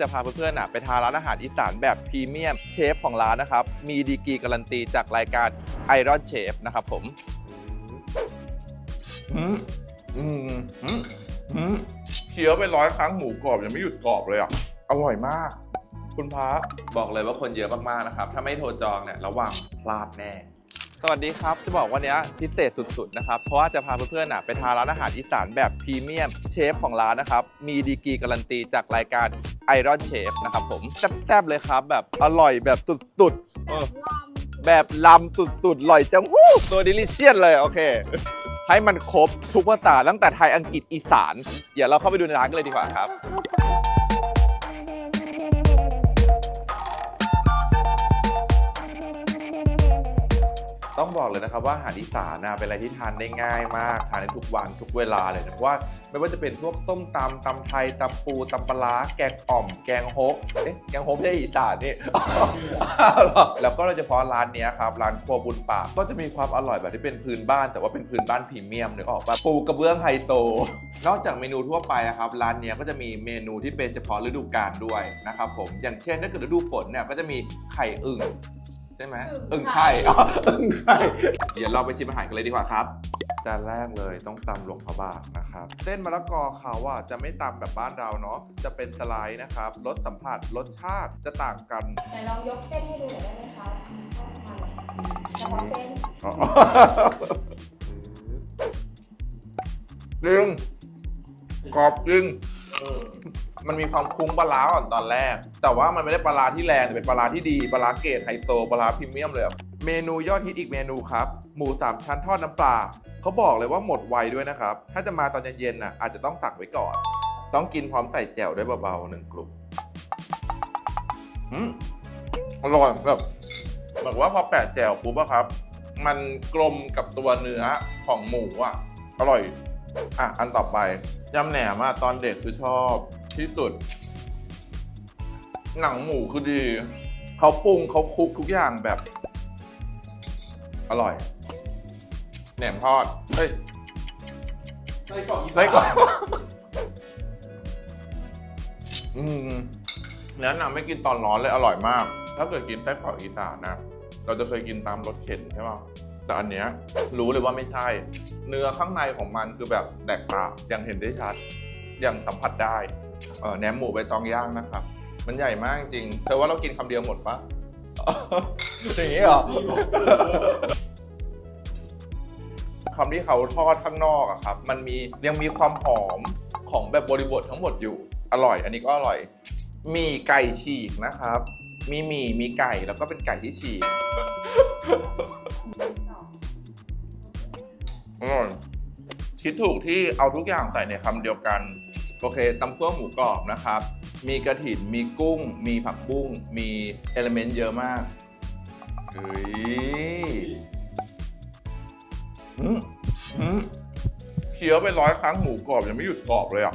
จะพาเพื่อนๆน่ะไปทานร้านอาหารอีสานแบบพรีเมียมเชฟของร้านนะครับ มีดีกรีการันตีจากรายการ Iron Chef นะครับผมอืมอืมอืมอืมเคี้ยวไปร้อยครั้งหมูกรอบยังไม่หยุดกรอบเลยอะ อร่อยมาก คุณพระบอกเลยว่าคนเยอะมากๆนะครับ ถ้าไม่โทรจองเนี่ยระวังพลาดแน่ สวัสดีครับ จะบอกวันนี้พิเศษสุดๆนะครับ เพราะว่าจะพาเพื่อนๆไปทานร้านอาหารอีสานแบบพรีเมียม เชฟของร้านนะครับ มีดีกรีการันตีจากรายการ Iron Chef นะครับผม แซ่บๆเลยครับ แบบอร่อยแบบสุดๆแบบลำสุดๆอร่อยจังหู้ตัวดิลิเชียนเลย โอเค ให้มันครบทุกภาษาตั้งแต่ไทยอังกฤษอีสาน เดี๋ยวเราเข้าไปดูในร้านกันเลยดีกว่าครับ ต้องบอกเลยนะครับว่าอาหารอีสานนะเป็นอะไรที่ทานได้ง่ายมากทานได้ทุกวันทุกเวลาเลยนะเพราะว่าไม่ว่าจะเป็นพวกต้มตำตำไทยตำปูตำปลาแกงอ่อม แกงฮกเอ๊ะแกงฮกไม่ใช่อีสานนี่ แล้วก็โดยเฉพาะร้านเนี้ยครับร้านครัวบุญปากก็จะมีความอร่อยแบบที่เป็นพื้นบ้าน แต่ว่าเป็นพื้นบ้านพรีเมียมนึกออกปะปูกระเบื้องไฮโซนอกจากเมนูทั่วไปนะครับร้านเนี้ยก็จะมีเมนูที่เป็นเฉพาะฤดูกาลด้วยนะครับผมอย่างเช่นถ้าเกิดฤดูฝนเนี่ยก็จะมีไข่อึ่ง ใช่ไหมอึ่อึ่งงไข่ไข่อ๋ออึ่งไข่เดี๋ยวเราไปชิมอาหารกันเลยดีกว่าครับจานแรกเลยต้องตำหลวงพระบางนะครับเส้นมะละกอเขาอะจะไม่ตำแบบบ้านเราเนาะจะเป็นสไลด์นะครับรสสัมผัสรสชาติจะต่างกันไหนลองยกเส้นให้ดูหน่อยได้ไหมคะเฉพาะเส้นอ๋อจริงกรอบจริงมันมีความคุ้งปลาร้าก่อนตอนแรก แต่ว่ามันไม่ได้ปลาร้าที่แรงแต่เป็นปลาร้าที่ดีปลาร้าเกรดไฮโซปลาร้าพรีเมียมเลยอะเมนูยอดฮิตอีกเมนูครับ หมูสามชั้นทอดน้ำปลาเขาบอกเลยว่าหมดไวด้วยนะครับ ถ้าจะมาตอนเย็นๆน่ะอาจจะต้องสั่งไว้ก่อน ต้องกินพร้อมใส่แจ่วด้วยเบาๆหนึ่งกลุ่มอืมอร่อยแบบเหมือนว่าพอแปะแจ่วปุ๊บอะครับ มันกลมกับตัวเนื้อของหมูอะอร่อย อะ อันต่อไปยำแหนมอะตอนเด็กคือชอบที่สุด หนังหมูคือดี เขาปรุงเขาคลุกทุกอย่างแบบ อร่อย แหนมทอดเฮ้ยไส้กรอกอีสาน ไส้กรอกอืมแนะนำไม่กินตอนร้อนเลยอร่อยมาก ถ้าเกิดกินไส้กรอกอีสานนะ เราจะเคยกินตามรถเข็นใช่ป่ะ แต่อันเนี้ยรู้เลยว่าไม่ใช่ เนื้อข้างในของมันคือแบบแตกต่างอย่างเห็นได้ชัด อย่างสัมผัสได้ เออแหนมหมูใบตองย่างนะครับ มันใหญ่มากจริง เธอว่าเรากินคำเดียวหมดปะ อย่างนี้เหรอ คำที่เขาทอดข้างนอกอะครับ มันมียังมีความหอมของแบบบริบททั้งหมดอยู่ อร่อย อันนี้ก็อร่อยมีไก่ฉีกนะครับ มีหมี่ มีไก่ แล้วก็เป็นไก่ที่ฉีกอร่อยคิดถูกที่เอาทุกอย่างใส่ในคำเดียวกัน โอเคตำซั่วหมูกรอบนะครับ มีกระถิน มีกุ้ง มีผักบุ้ง มีเอลเมนต์เยอะมากเฮ้ยอืมอืมเคี้ยวไปร้อยครั้งหมูกรอบยังไม่หยุดกรอบเลยอะ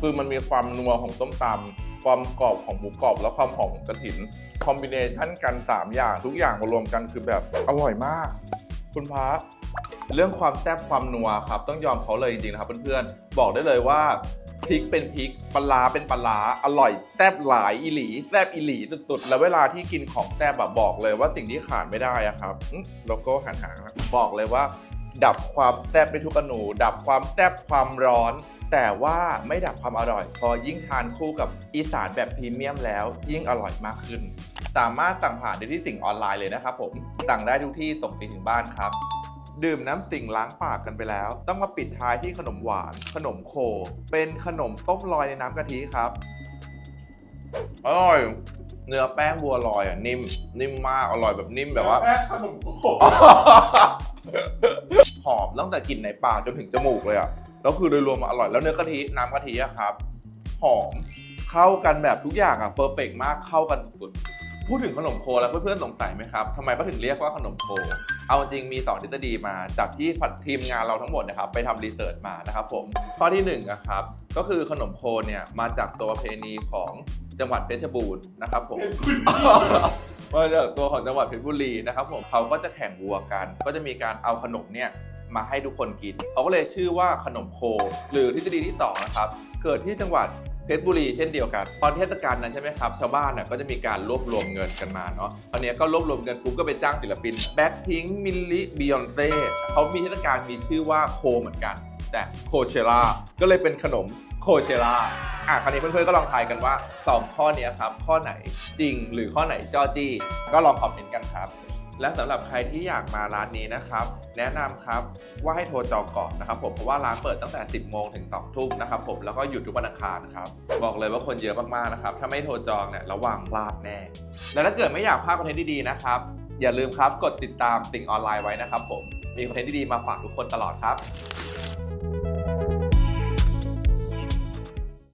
คือมันมีความนัวของต้มตำความกรอบของหมูกรอบแล้วความหอมของกระถิน คอมบิเนชันกันสามอย่างทุกอย่างมารวมกันคือแบบอร่อยมาก คุณพระเรื่องความแซ่บความนัวครับ ต้องยอมเขาเลยจริงๆนะครับเพื่อนๆ บอกได้เลยว่า พริกเป็นพริกปลาเป็นปลาอร่อยแซบหลายอีหลีแซบอีหลีสุดๆแล้วเวลาที่กินของแซบแบบบอกเลยว่าสิ่งที่ขาดไม่ได้อะครับอื้อโลโก้หันหางบอกเลยว่า ดับความแซบไปทุกอนูดับความแซบความร้อน แต่ว่าไม่ดับความอร่อย พอยิ่งทานคู่กับอีสานแบบพรีเมียมแล้ว ยิ่งอร่อยมากขึ้น สามารถสั่งผ่านได้ที่สิ่งออนไลน์เลยนะครับผมสั่งได้ทุกที่ส่งฟรีถึงบ้านครับ ดื่มน้ำสิ่งล้างปากกันไปแล้ว ต้องมาปิดท้ายที่ขนมหวาน ขนมโค เป็นขนมต้มลอยในน้ำกะทิครับอร่อยเนื้อแป้งบัวลอยอะนิ่มนิ่มมากอร่อยแบบนิ่มแบบว่าแป้งขนมโคกหอมตั้งแต่กลิ่นในปากจนถึงจมูกเลยอะแล้วคือโดยรวมอะอร่อยแล้วเนื้อกะทิน้ำกะทิอะครับ หอมเข้ากันแบบทุกอย่างอะเพอร์เฟกมากเข้ากันสุดๆพูดถึงขนมโคแล้วเพื่อนๆสงสัยไหมครับทำไมเขาถึงเรียกว่าขนมโค เอาจริงมีสองทฤษฎีมาจากที่ทีมงานเราทั้งหมดนะครับไปทำรีเสิร์ชมานะครับผมข้อที่หนึ่งอะครับก็คือขนมโคเนี่ยมาจากตัวประเพณีของจังหวัดเพชรบูรณ์นะครับผมมาจากตัวของจังหวัดเพชรบุรีนะครับผมเขาก็จะแข่งวัวกัน ก็จะมีการเอาขนมเนี่ยมาให้ทุกคนกินเขาก็เลยชื่อว่าขนมโค หรือทฤษฎีที่สองนะครับเกิดที่จังหวัด ชรบุรีเช่นเดียวกันตอนเทศกาลนั้นใช่ไหมครับชาวบ้านน่ะก็จะมีการรวบรวมเงินกันมาเนาะตอนนี้ก็รวบรวมเงินปุ๊บก็ไปจ้างศิลปินแบ็คพิงมิลลิบิยอนเซ่เขามีเทศกาลมีชื่อว่าโคเหมือนกัน แต่โคเชล่าก็เลยเป็นขนมโคเชล่าอะคราวนี้เพื่อนๆก็ลองทายกันว่า 2 ข้อนี้ครับ ข้อไหนจริงหรือข้อไหนจอจี้ก็ลองคอมเมนต์กันครับ และสำหรับใครที่อยากมาร้านนี้นะครับ แนะนำครับว่าให้โทรจองก่อนนะครับผมเพราะว่าร้านเปิดตั้งแต่ 10 โมงถึง 2 ทุ่มนะครับผมแล้วก็หยุดทุกวันอังคารครับบอกเลยว่าคนเยอะมากๆนะครับถ้าไม่โทรจองเนี่ยระวังพลาดแน่ และถ้าเกิดไม่อยากพลาดคอนเทนต์ดีๆนะครับอย่าลืมครับกดติดตามติ่งออนไลน์ไว้นะครับผมมีคอนเทนต์ดีๆมาฝากทุกคนตลอดครับ